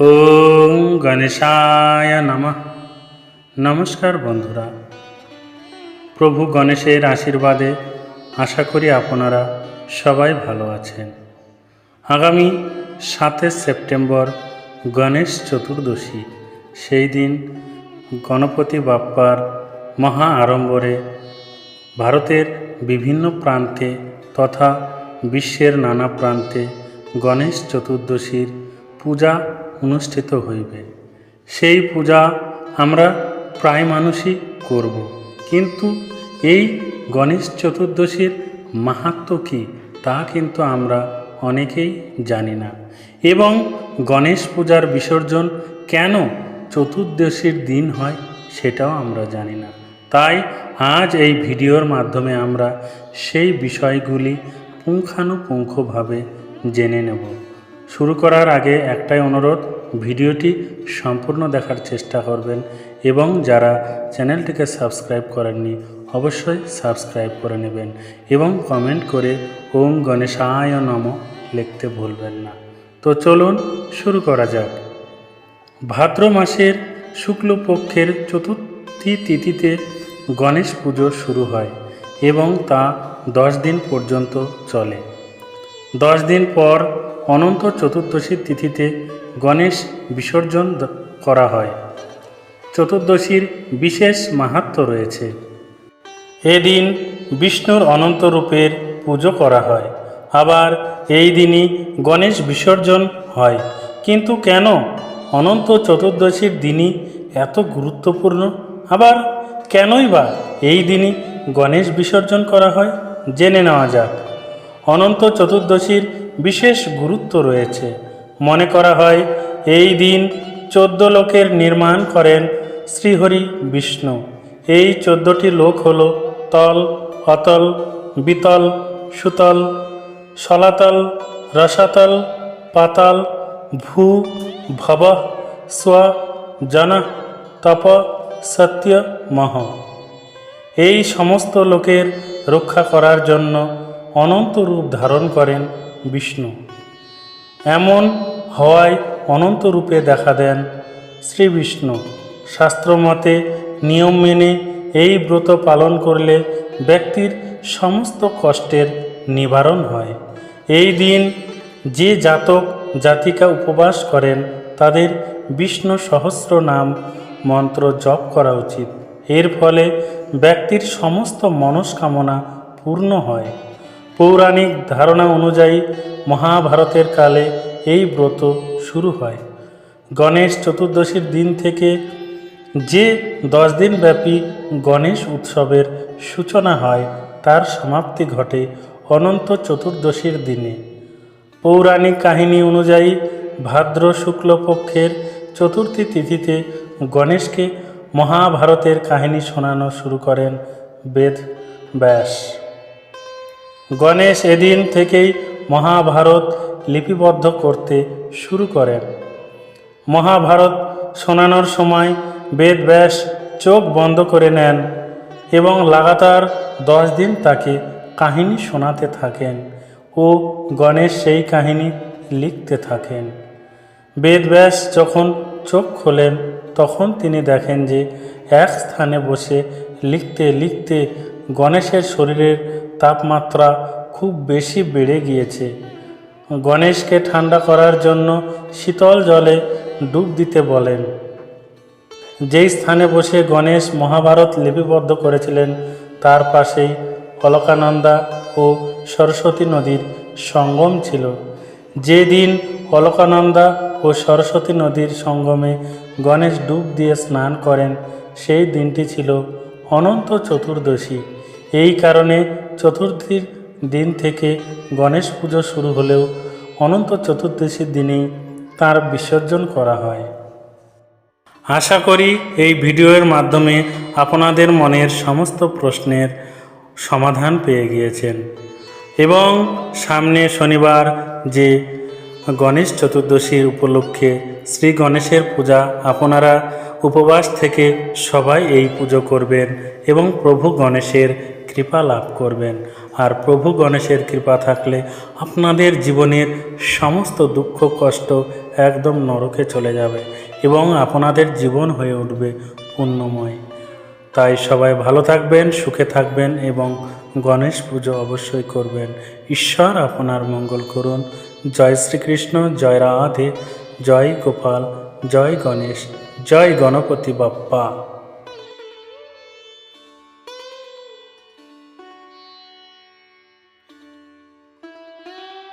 ওম গণেশায় নমঃ। নমস্কার বন্ধুরা। প্রভু গণেশের আশীর্বাদে আশা করি আপনারা সবাই ভালো আছেন। আগামী সাতই সেপ্টেম্বর গণেশ চতুর্দশী, সেই দিন গণপতি বাপ্পার মহা আড়ম্বরে ভারতের বিভিন্ন প্রান্তে তথা বিশ্বের নানা প্রান্তে গণেশ চতুর্দশীর পূজা অনুষ্ঠিত হইবে। সেই পূজা আমরা প্রায় মানুষই করব। কিন্তু এই গণেশ চতুর্দশীর মাহাত্ম্য কী, তা কিন্তু আমরা অনেকেই জানি না। এবং গণেশ পূজার বিসর্জন কেন চতুর্দশীর দিন হয় সেটাও আমরা জানি না। তাই আজ এই ভিডিওর মাধ্যমে আমরা সেই বিষয়গুলি পুঙ্খানুপুঙ্খভাবে জেনে নেব। শুরু করার আগে একটাই অনুরোধ, ভিডিওটি সম্পূর্ণ দেখার চেষ্টা করবেন এবং যারা চ্যানেলটিকে সাবস্ক্রাইব করেননি, অবশ্যই সাবস্ক্রাইব করে নেবেন এবং কমেন্ট করে ওম গণেশায় নম লিখতে ভুলবেন না। তো চলুন শুরু করা যাক। ভাদ্র মাসের শুক্লপক্ষের চতুর্থী তিথিতে গণেশ পুজো শুরু হয় এবং তা দশ দিন পর্যন্ত চলে। দশ দিন পর অনন্ত চতুর্দশীর তিথিতে গণেশ বিসর্জন করা হয়। চতুর্দশীর বিশেষ মাহাত্ম্য রয়েছে। এদিন বিষ্ণুর অনন্ত রূপের পুজো করা হয়। আবার এই দিনই গণেশ বিসর্জন হয়। কিন্তু কেন অনন্ত চতুর্দশীর দিনই এত গুরুত্বপূর্ণ? আবার কেনই বা এই দিনই গণেশ বিসর্জন করা হয়? জেনে নেওয়া যাক। অনন্ত চতুর্দশীর বিশেষ গুরুত্ব রয়েছে। মনে করা হয়, এই দিন চোদ্দ লোকের নির্মাণ করেন শ্রীহরি বিষ্ণু। এই চোদ্দটি লোক হল তল, অতল, বিতল, সুতল, সলাতল, রসাতল, পাতাল, ভূ, ভব, স্ব, জন, তপ, সত্য, মহ। এই সমস্ত লোকের রক্ষা করার জন্য অনন্ত রূপ ধারণ করেন বিষ্ণু। এমন হওয়ায় অনন্ত রূপে দেখা দেন শ্রী বিষ্ণু। শাস্ত্রমতে নিয়ম মেনে এই ব্রত পালন করলে ব্যক্তির সমস্ত কষ্টের নিবারণ হয়। এই দিন যে জাতক, জাতিকা উপবাস করেন, তাদের বিষ্ণু সহস্র নাম মন্ত্র জপ করা উচিত। এর ফলে ব্যক্তির সমস্ত মনস্কামনা পূর্ণ হয়। পৌরাণিক ধারণা অনুযায়ী মহাভারতের কালে এই ব্রত শুরু হয়। গণেশ চতুর্দশীর দিন থেকে যে দশ দিন ব্যাপী গণেশ উৎসবের সূচনা হয়, তার সমাপ্তি ঘটে অনন্ত চতুর্দশীর দিনে। পৌরাণিক কাহিনী অনুযায়ী ভাদ্র শুক্লপক্ষের চতুর্থী তিথিতে গণেশকে মহাভারতের কাহিনী শোনানো শুরু করেন বেদ ব্যাস। গণেশ এদিন থেকেই মহাভারত লিপিবদ্ধ করতে শুরু করেন। মহাভারত শোনানোর সময় বেদব্যাস চোখ বন্ধ করে নেন এবং লাগাতার দশ দিন তাকে কাহিনী শোনাতে থাকেন ও গণেশ সেই কাহিনী লিখতে থাকেন। বেদব্যাস যখন চোখ খোলেন, তখন তিনি দেখেন যে এক স্থানে বসে লিখতে লিখতে গণেশের শরীরের তাপমাত্রা খুব বেশি বেড়ে গিয়েছে। গণেশকে ঠান্ডা করার জন্য শীতল জলে ডুব দিতে বলেন। যেই স্থানে বসে গণেশ মহাভারত লিপিবদ্ধ করেছিলেন, তার পাশেই অলকানন্দা ও সরস্বতী নদীর সঙ্গম ছিল। যে দিন অলকানন্দা ও সরস্বতী নদীর সঙ্গমে গণেশ ডুব দিয়ে স্নান করেন, সেই দিনটি ছিল অনন্ত চতুর্দশী। এই কারণে চতুর্থীর দিন থেকে গণেশ পুজো শুরু হলেও অনন্ত চতুর্দশীর দিনেই তার বিসর্জন করা হয়। আশা করি এই ভিডিওর মাধ্যমে আপনাদের মনের সমস্ত প্রশ্নের সমাধান পেয়ে গিয়েছেন এবং সামনে শনিবার যে গণেশ চতুর্দশীর উপলক্ষে শ্রী গণেশের পূজা আপনারা উপবাস থেকে সবাই এই পুজো করবেন এবং প্রভু গণেশের কৃপা লাভ করবেন। আর প্রভু গণেশের কৃপা থাকলে আপনাদের জীবনের সমস্ত দুঃখ, কষ্ট একদম নরকে চলে যাবে এবং আপনাদের জীবন হয়ে উঠবে পুণ্যময়। তাই সবাই ভালো থাকবেন, সুখে থাকবেন এবং গণেশ পুজো অবশ্যই করবেন। ঈশ্বর আপনার মঙ্গল করুন। জয় শ্রীকৃষ্ণ, জয় রাধে, জয় গোপাল, জয় গণেশ, জয় গণপতি বাপ্পা।